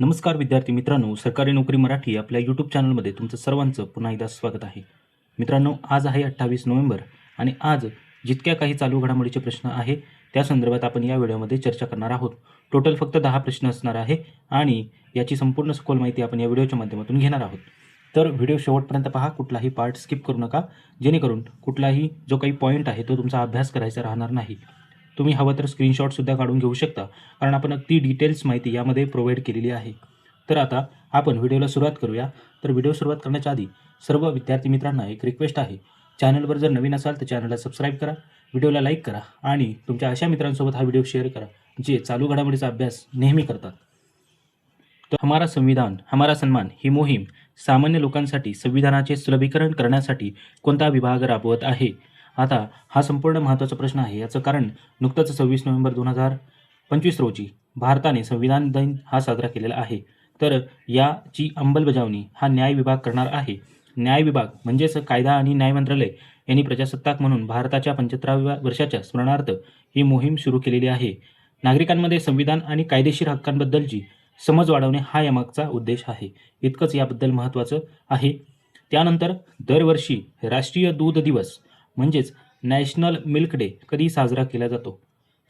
नमस्कार विद्यार्थी मित्रांनो सरकारी नोकरी मराठी आपल्या यूट्यूब चॅनलमध्ये तुमचं सर्वांचं पुन्हा एकदा स्वागत आहे. मित्रांनो आज आहे अठ्ठावीस नोव्हेंबर आणि आज जितक्या काही चालू घडामोडीचे प्रश्न आहे त्या संदर्भात आपण या व्हिडिओमध्ये चर्चा करणार आहोत. टोटल फक्त दहा प्रश्न असणार आहे आणि याची संपूर्ण सखोल माहिती आपण या व्हिडिओच्या माध्यमातून घेणार आहोत. तर व्हिडिओ शेवटपर्यंत पहा कुठलाही पार्ट स्किप करू नका जेणेकरून कुठलाही जो काही पॉईंट आहे तो तुमचा अभ्यास करायचा राहणार नाही. तुम्ही हवं तर स्क्रीनशॉटसुद्धा काढून घेऊ शकता. कारण आपण अगदी डिटेल्स माहिती यामध्ये प्रोव्हाइड केलेली आहे. तर आता आपण व्हिडिओला सुरुवात करूया. तर व्हिडिओ सुरुवात करण्याच्या आधी सर्व विद्यार्थी मित्रांना एक रिक्वेस्ट आहे. चॅनलवर जर नवीन असाल तर चॅनलला सबस्क्राईब करा. व्हिडिओला लाईक करा आणि तुमच्या अशा मित्रांसोबत हा व्हिडिओ शेअर करा जे चालू घडामोडीचा अभ्यास नेहमी करतात. तर हमारा संविधान हमारा सन्मान ही मोहीम सामान्य लोकांसाठी संविधानाचे सुलभीकरण करण्यासाठी कोणता विभाग राबवत आहे? आता हा संपूर्ण महत्त्वाचा प्रश्न आहे. याचं कारण नुकतंच सव्वीस नोव्हेंबर दोन हजार पंचवीस रोजी भारताने संविधान दिन हा साजरा केलेला आहे. तर याची अंमलबजावणी हा न्याय विभाग करणार आहे. न्याय विभाग म्हणजेच कायदा आणि न्याय मंत्रालय यांनी प्रजासत्ताक म्हणून भारताच्या पंच्याहत्तराव्या वर्षाच्या स्मरणार्थ ही मोहीम सुरू केलेली आहे. नागरिकांमध्ये संविधान आणि कायदेशीर हक्कांबद्दलची समज वाढवणे हा यामागचा उद्देश आहे. इतकंच याबद्दल महत्त्वाचं आहे. त्यानंतर दरवर्षी राष्ट्रीय दूध दिवस म्हणजेच नॅशनल मिल्क डे कधी साजरा केला जातो?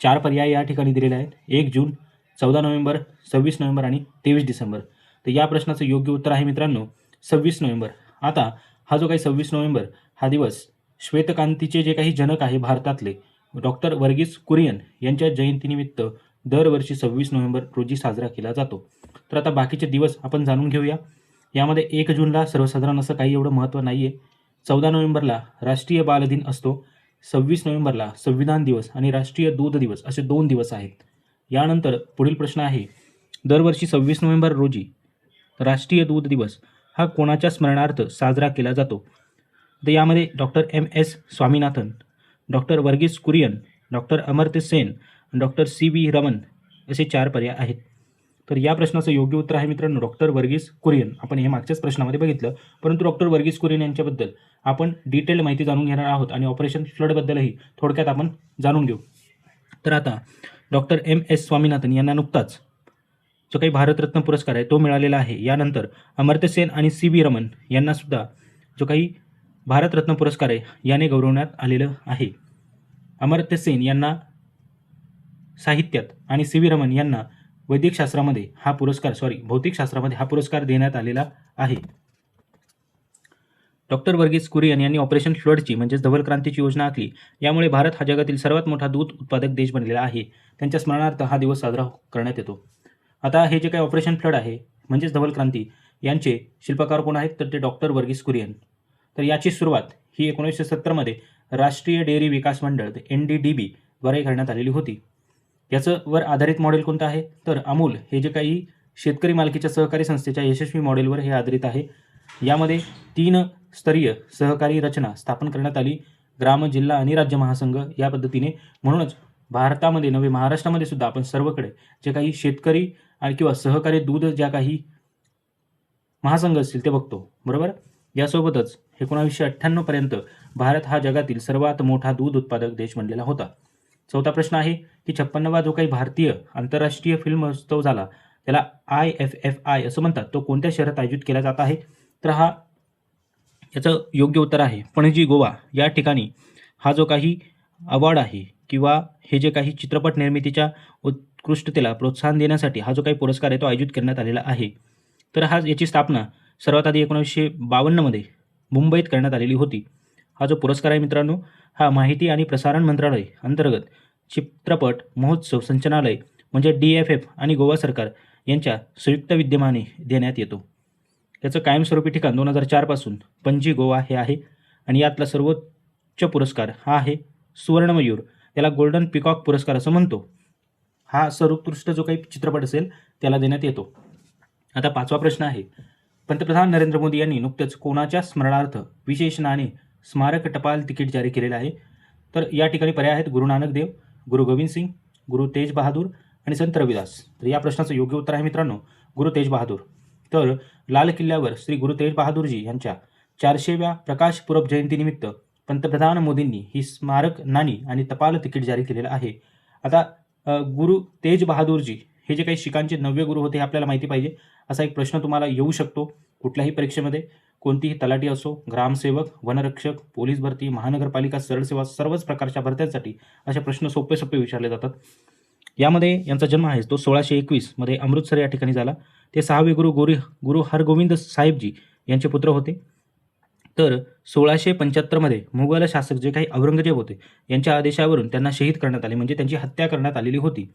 चार पर्याय या ठिकाणी दिलेले आहेत. एक जून चौदा नोव्हेंबर सव्वीस नोव्हेंबर आणि तेवीस डिसेंबर. तर या प्रश्नाचं योग्य उत्तर आहे मित्रांनो सव्वीस नोव्हेंबर. आता हा जो काही सव्वीस नोव्हेंबर हा दिवस श्वेतकांतीचे जे काही जनक आहे भारतातले डॉक्टर वर्गीस कुरियन यांच्या जयंतीनिमित्त दरवर्षी सव्वीस नोव्हेंबर रोजी साजरा केला जातो. तर आता बाकीचे दिवस आपण जाणून घेऊया. यामध्ये एक जूनला सर्वसाधारण असं काही एवढं महत्त्व नाही आहे चौदा नोव्हेंबरला राष्ट्रीय बालदिन असतो. सव्वीस नोव्हेंबरला संविधान दिवस आणि राष्ट्रीय दूध दिवस असे दोन दिवस आहेत. यानंतर पुढील प्रश्न आहे दरवर्षी सव्वीस नोव्हेंबर रोजी राष्ट्रीय दूध दिवस हा कोणाच्या स्मरणार्थ साजरा केला जातो? तर यामध्ये doctor M S Swaminathan doctor Verghese Kurien doctor Amartya Sen doctor C V Raman असे चार पर्याय आहेत. तर या प्रश्नाचं योग्य उत्तर आहे मित्रांनो डॉक्टर वर्गीस कुरियन. आपण हे मागच्याच प्रश्नामध्ये बघितलं. परंतु डॉक्टर वर्गीस कुरियन यांच्याबद्दल आपण डिटेल माहिती जाणून घेणार आहोत आणि ऑपरेशन फ्लडबद्दलही थोडक्यात आपण जाणून घेऊ. तर आता डॉक्टर एम एस स्वामीनाथन यांना नुकताच जो काही भारतरत्न पुरस्कार आहे तो मिळालेला आहे. यानंतर अमर्त्य सेन आणि सी व्ही रमन यांनासुद्धा जो काही भारतरत्न पुरस्कार आहे याने गौरवण्यात आलेलं आहे. अमर्त्य सेन यांना साहित्यात आणि सी व्ही रमन यांना वैदिकशास्त्रामध्ये हा पुरस्कार सॉरी भौतिकशास्त्रामध्ये हा पुरस्कार देण्यात आलेला आहे. डॉक्टर वर्गीस कुरियन यांनी ऑपरेशन फ्लडची म्हणजेच धवल क्रांतीची योजना आखली. यामुळे भारत हा जगातील सर्वात मोठा दूध उत्पादक देश बनलेला आहे. त्यांच्या स्मरणार्थ हा दिवस साजरा करण्यात येतो. आता हे जे काही ऑपरेशन फ्लड आहे म्हणजेच धवल क्रांती यांचे शिल्पकार कोण आहेत? तर ते डॉक्टर वर्गीस कुरियन. तर याची सुरुवात ही एकोणीसशे सत्तरमध्ये राष्ट्रीय डेअरी विकास मंडळ एन डी डी बी द्वारे करण्यात आलेली होती. याचं वर आधारित मॉडेल कोणतं आहे? तर अमूल हे जे काही शेतकरी मालकीच्या सहकारी संस्थेच्या यशस्वी मॉडेलवर हे आधारित आहे. यामध्ये तीन स्तरीय सहकारी रचना स्थापन करण्यात आली. ग्राम जिल्हा आणि राज्य महासंघ या पद्धतीने. म्हणूनच भारतामध्ये नव्हे महाराष्ट्रामध्ये सुद्धा आपण सर्वकडे जे काही शेतकरी आणि किंवा सहकारी दूध ज्या काही महासंघ असतील ते बघतो. बरोबर? यासोबतच एकोणावीसशे अठ्ठ्याण्णवपर्यंत भारत हा जगातील सर्वात मोठा दूध उत्पादक देश बनलेला होता. चौथा प्रश्न आहे की छप्पन्नवा जो काही भारतीय आंतरराष्ट्रीय फिल्म महोत्सव झाला त्याला आय एफ एफ आय असं म्हणतात. तो कोणत्या शहरात आयोजित केला जात आहे? तर हा याचं योग्य उत्तर आहे. पणजी गोवा या ठिकाणी हा जो काही अवॉर्ड आहे किंवा हे जे काही चित्रपट निर्मितीच्या उत्कृष्टतेला प्रोत्साहन देण्यासाठी हा जो काही पुरस्कार आहे तो आयोजित करण्यात आलेला आहे. तर हा याची स्थापना सर्वात आधी एकोणीसशे बावन्नमध्ये मुंबईत करण्यात आलेली होती. हा जो पुरस्कार आहे मित्रांनो हा माहिती आणि प्रसारण मंत्रालय अंतर्गत चित्रपट महोत्सव संचालनालय म्हणजे डी एफ एफ आणि गोवा सरकार यांच्या संयुक्त विद्यमाने देण्यात येतो. याचं कायमस्वरूपी ठिकाण दोन हजार चारपासून पणजी गोवा हे आहे आणि यातला सर्वोच्च पुरस्कार हा आहे सुवर्णमयूर. त्याला गोल्डन पिकॉक पुरस्कार असं म्हणतो. हा सर्वोत्कृष्ट जो काही चित्रपट असेल त्याला देण्यात येतो. आता पाचवा प्रश्न आहे. पंतप्रधान नरेंद्र मोदी यांनी नुकतेच कोणाच्या स्मरणार्थ विशेष नाणे स्मारक टपाल तिकीट जारी केलेलं आहे? तर या ठिकाणी पर्याय आहेत गुरु नानक देव गुरु गोविंद सिंग गुरु तेज बहादूर आणि संत रविदास. तर या प्रश्नाचं योग्य उत्तर आहे मित्रांनो गुरु तेज बहादूर. तर लाल किल्ल्यावर श्री गुरु तेज बहादूरजी यांच्या चारशेव्या प्रकाश पुरब जयंतीनिमित्त पंतप्रधान मोदींनी ही स्मारक नाणी आणि टपाल तिकीट जारी केलेलं आहे. आता गुरु तेज बहादूरजी हे जे काही शिखांचे नव्य गुरु होते हे आपल्याला माहिती पाहिजे असा एक प्रश्न तुम्हाला येऊ शकतो कुठल्याही परीक्षेमध्ये. कोणतीही तलाठी असो ग्रामसेवक वनरक्षक पोलीस भरती महानगरपालिका सरळ सेवा सर्वच प्रकारच्या भरत्यांसाठी असे प्रश्न सोपे सोपे विचारले जातात. यामध्ये यांचा जन्म आहे तो सोळाशे एकवीसमध्ये अमृतसर या ठिकाणी झाला. ते सहावे गुरु गोरी गुरु हरगोविंद साहेबजी यांचे पुत्र होते. तर सोळाशे पंच्याहत्तरमध्ये मुघल शासक जे काही औरंगजेब होते यांच्या आदेशावरून त्यांना शहीद करण्यात आले म्हणजे त्यांची हत्या करण्यात आलेली होती.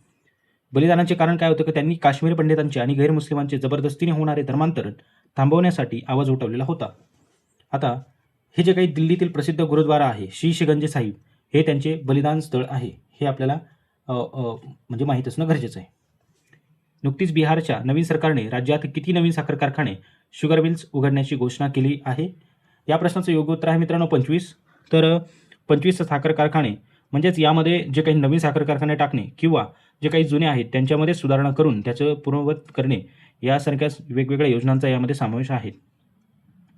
बलिदानाचे कारण काय होतं की त्यांनी काश्मीर पंडितांचे आणि गैरमुस्लिमांचे जबरदस्तीने होणारे धर्मांतरण थांबवण्यासाठी आवाज उठवलेला होता. आता हे जे काही दिल्लीतील प्रसिद्ध गुरुद्वारा आहे शीशगंज साहिब हे त्यांचे बलिदान स्थळ आहे हे आपल्याला म्हणजे माहीत असणं गरजेचं आहे. नुकतीच बिहारच्या नवीन सरकारने राज्यात किती नवीन साखर कारखाने शुगर मिल्स उघडण्याची घोषणा केली आहे? या प्रश्नाचं योग्य उत्तर आहे मित्रांनो पंचवीस. तर पंचवीस साखर कारखाने म्हणजेच यामध्ये जे काही नवीन साखर कारखाने टाकणे किंवा जे काही जुने आहेत त्यांच्यामध्ये सुधारणा करून त्याचं पूर्ववत करणे यासारख्या वेगवेगळ्या योजनांचा यामध्ये समावेश आहे.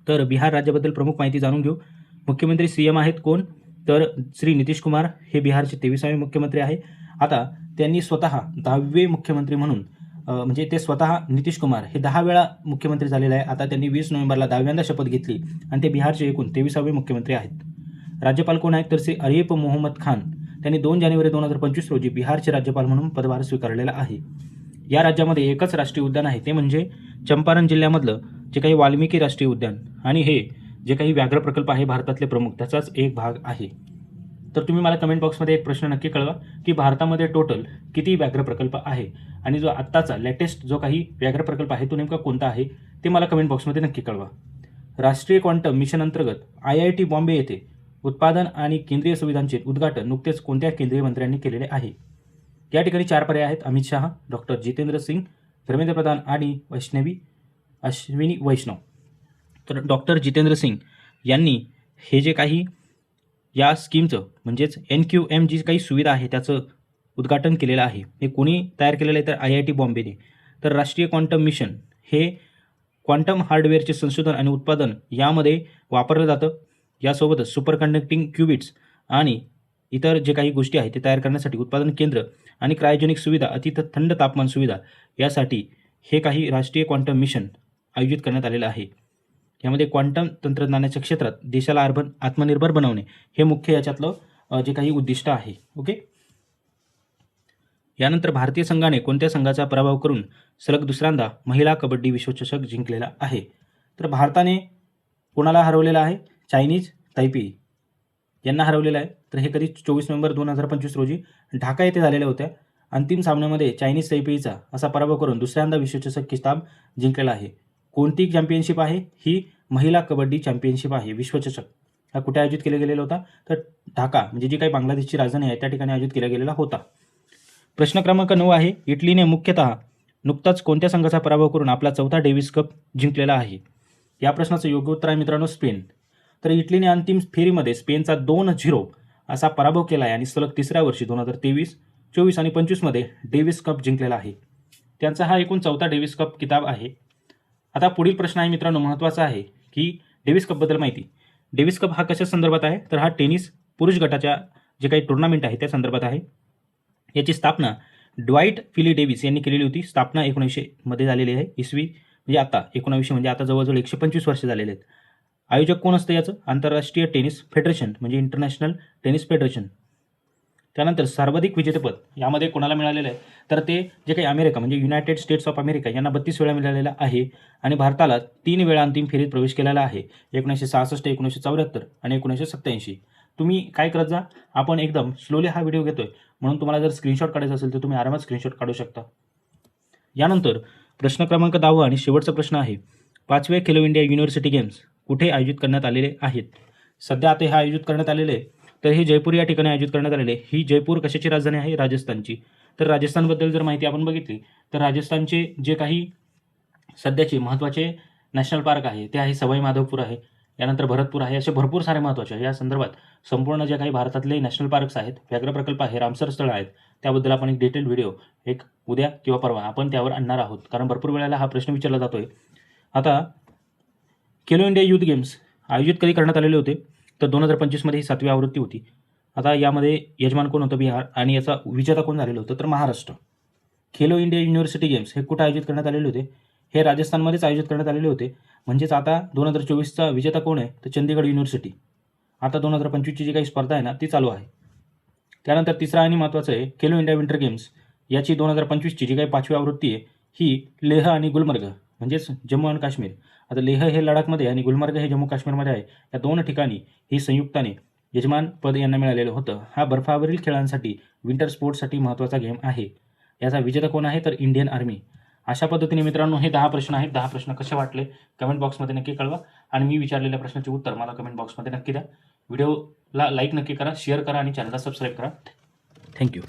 तर बिहार राज्याबद्दल प्रमुख माहिती जाणून घेऊ. मुख्यमंत्री सी एम आहेत कोण? तर श्री नितीश कुमार हे बिहारचे तेविसावे मुख्यमंत्री आहे. आता त्यांनी स्वतः दहावे मुख्यमंत्री म्हणून म्हणजे ते स्वतः नितीश कुमार हे दहा वेळा मुख्यमंत्री झालेले आहे. आता त्यांनी वीस नोव्हेंबरला दहाव्यांदा शपथ घेतली आणि ते बिहारचे एकूण तेविसावे मुख्यमंत्री आहेत. राज्यपाल कोण आहेत? तर श्री अरियप मोहम्मद खान. त्यांनी दोन जानेवारी दोन हजार पंचवीस रोजी बिहारचे राज्यपाल म्हणून पदभार स्वीकारलेला आहे. या राज्यामध्ये एकच राष्ट्रीय उद्यान आहे ते म्हणजे चंपारण जिल्ह्यामधलं जे काही वाल्मिकी राष्ट्रीय उद्यान आणि हे जे काही व्याघ्र प्रकल्प आहे भारतातले प्रमुख त्याचाच एक भाग आहे. तर तुम्ही मला कमेंट बॉक्समध्ये एक प्रश्न नक्की कळवा की भारतामध्ये टोटल किती व्याघ्र प्रकल्प आहे आणि जो आत्ताचा लेटेस्ट जो काही व्याघ्र प्रकल्प आहे तो नेमका कोणता आहे ते मला कमेंट बॉक्समध्ये नक्की कळवा. राष्ट्रीय क्वांटम मिशन अंतर्गत आय आय टी बॉम्बे येथे उत्पादन आणि केंद्रीय सुविधांचे उद्घाटन नुकतेच कोणत्या केंद्रीय मंत्र्यांनी केलेले आहे? या ठिकाणी चार पर्याय आहेत. अमित शहा डॉक्टर जितेंद्र सिंग धर्मेंद्र प्रधान आणि वैष्णवी अश्विनी वैष्णव. तर डॉक्टर जितेंद्र सिंग यांनी हे जे काही या स्कीमचं म्हणजेच एन क्यू एम जी काही सुविधा आहे त्याचं उद्घाटन केलेलं आहे. हे कोणी तयार केलेलं आहे? तर आय आय टी बॉम्बेने. तर राष्ट्रीय क्वांटम मिशन हे क्वांटम हार्डवेअरचे संशोधन आणि उत्पादन यामध्ये वापरलं जातं. यासोबतच सुपर कंडक्टिंग क्युबिट्स आणि इतर जे काही गोष्टी आहेत ते तयार करण्यासाठी उत्पादन केंद्र आणि क्रायोजेनिक सुविधा अति थंड तापमान सुविधा यासाठी हे काही राष्ट्रीय क्वांटम मिशन आयोजित करण्यात आलेलं आहे. यामध्ये क्वांटम तंत्रज्ञानाच्या क्षेत्रात देशाला अर्बन आत्मनिर्भर बनवणे हे मुख्य याच्यातलं जे काही उद्दिष्ट आहे. ओके? यानंतर भारतीय संघाने कोणत्या संघाचा पराभव करून सलग दुसऱ्यांदा महिला कबड्डी विश्वचषक जिंकलेला आहे? तर भारताने कोणाला हरवलेला आहे? चायनीज तैपी यांना हरवलेलं आहे. तर हे कधी चोवीस नोव्हेंबर दोन हजार पंचवीस रोजी ढाका येथे झालेल्या होत्या. अंतिम सामन्यामध्ये चायनीज तैपेईचा असा पराभव करून दुसऱ्यांदा विश्वचषक किताब जिंकलेला आहे. कोणती चॅम्पियनशिप आहे? ही महिला कबड्डी चॅम्पियनशिप आहे विश्वचषक. हा कुठे आयोजित केला गेलेला होता? तर ढाका म्हणजे जी काही बांगलादेशची राजधानी आहे त्या ठिकाणी आयोजित केला गेलेला होता. प्रश्न क्रमांक नऊ आहे इटलीने मुख्यतः नुकताच कोणत्या संघाचा पराभव करून आपला चौथा डेव्हिस कप जिंकलेला आहे? या प्रश्नाचं योग्य उत्तर आहे मित्रांनो स्पेन. तर इटलीने अंतिम फेरीमध्ये स्पेनचा दोन झिरो असा पराभव केला आहे. आणि सलग तिसऱ्या वर्षी दोन हजार तेवीस चोवीस आणि पंचवीसमध्ये डेव्हिस कप जिंकलेला आहे. त्यांचा हा एकूण चौथा डेव्हिस कप किताब आहे. आता पुढील प्रश्न आहे मित्रांनो महत्त्वाचा आहे की डेव्हिस कपबद्दल माहिती. डेव्हिस कप हा कशा संदर्भात आहे? तर हा टेनिस पुरुष गटाच्या जे काही टुर्नामेंट आहे त्या संदर्भात आहे. याची स्थापना ड्वाईट फिली डेव्हिस यांनी केलेली होती. स्थापना एकोणीसशे मध्ये झालेली आहे इसवी म्हणजे आता एकोणावीसशे म्हणजे आता जवळजवळ एकशे पंचवीस वर्ष झालेले आहेत. आयोजक कोण असतं याचं? आंतरराष्ट्रीय टेनिस फेडरेशन म्हणजे इंटरनॅशनल टेनिस फेडरेशन. त्यानंतर सर्वाधिक विजेतेपद यामध्ये कोणाला मिळालेलं आहे? तर ते जे काही अमेरिका म्हणजे युनायटेड स्टेट्स ऑफ अमेरिका यांना बत्तीस वेळा मिळालेला आहे आणि भारताला तीन वेळा अंतिम फेरीत प्रवेश केलेला आहे. एकोणीसशे सहासष्ट एकोणीसशे चौऱ्याहत्तर आणि एकोणीसशे सत्त्याऐंशी. तुम्ही काय करत जा? आपण एकदम स्लोली हा व्हिडिओ घेतोय. म्हणून तुम्हाला जर स्क्रीनशॉट काढायचा असेल तर तुम्ही आरामात स्क्रीनशॉट काढू शकता. यानंतर प्रश्न क्रमांक दहावा आणि शेवटचा प्रश्न आहे. पाचवे खेलो इंडिया युनिव्हर्सिटी गेम्स कुठे आयोजित करण्यात आलेले आहेत. सध्या आता हे आयोजित करण्यात आलेले तर हे जयपूर या ठिकाणी आयोजित करण्यात आलेले ही जयपूर कशाची राजधानी आहे? राजस्थानची. तर राजस्थानबद्दल जर माहिती आपण बघितली तर राजस्थानचे जे काही सध्याचे महत्त्वाचे नॅशनल पार्क आहे ते आहे सवाई माधवपूर आहे. यानंतर भरतपूर आहे. असे भरपूर सारे महत्त्वाचे आहे. या संदर्भात संपूर्ण जे काही भारतातले नॅशनल पार्क्स आहेत व्याघ्र प्रकल्प आहे रामसर स्थळ आहेत त्याबद्दल आपण एक डिटेल व्हिडिओ एक उद्या किंवा परवा आपण त्यावर आणणार आहोत. कारण भरपूर वेळेला हा प्रश्न विचारला जातोय. आता खेलो इंडिया युथ गेम्स आयोजित कधी करण्यात आलेले होते? तर दोन हजार पंचवीसमध्ये ही सातवी आवृत्ती होती. आता यामध्ये यजमान कोण होतं बिहार आणि याचा विजेता कोण झालेलं होतं? तर Maharashtra. Khelo India university games हे कुठं आयोजित करण्यात आलेले होते? हे राजस्थानमध्येच आयोजित करण्यात आलेले होते. म्हणजेच आता दोन हजार चोवीसचा विजेता कोण आहे? तर चंदीगड युनिव्हर्सिटी. आता दोन हजार पंचवीसची जी काही स्पर्धा आहे ना ती चालू आहे. त्यानंतर तिसरा आणि महत्त्वाचं आहे खेलो इंडिया विंटर गेम्स. याची दोन हजार पंचवीसची जी काही पाचवी आवृत्ती आहे ही लेह आणि गुलमर्ग. म्हणजेच जम्मू आणि काश्मीर. आता लेह हे लडाखमध्ये आणि गुलमर्ग हे जम्मू काश्मीरमध्ये आहे. या दोन ठिकाणी ही संयुक्ताने यजमान पद यांना मिळालेलं होतं. हा बर्फावरील खेळांसाठी विंटर स्पोर्ट्ससाठी महत्त्वाचा गेम आहे. याचा विजेता कोण आहे? तर इंडियन आर्मी अशा पद्धतीने मित्रांनो हे दहा प्रश्न आहेत. दहा प्रश्न कसे वाटले? कमेंट बॉक्समध्ये नक्की कळवा. आणि मी विचारलेल्या प्रश्नाचे उत्तर मला कमेंट बॉक्समध्ये नक्की द्या. व्हिडिओला लाईक नक्की करा शेअर करा आणि चॅनलला सबस्क्राईब करा. थँक्यू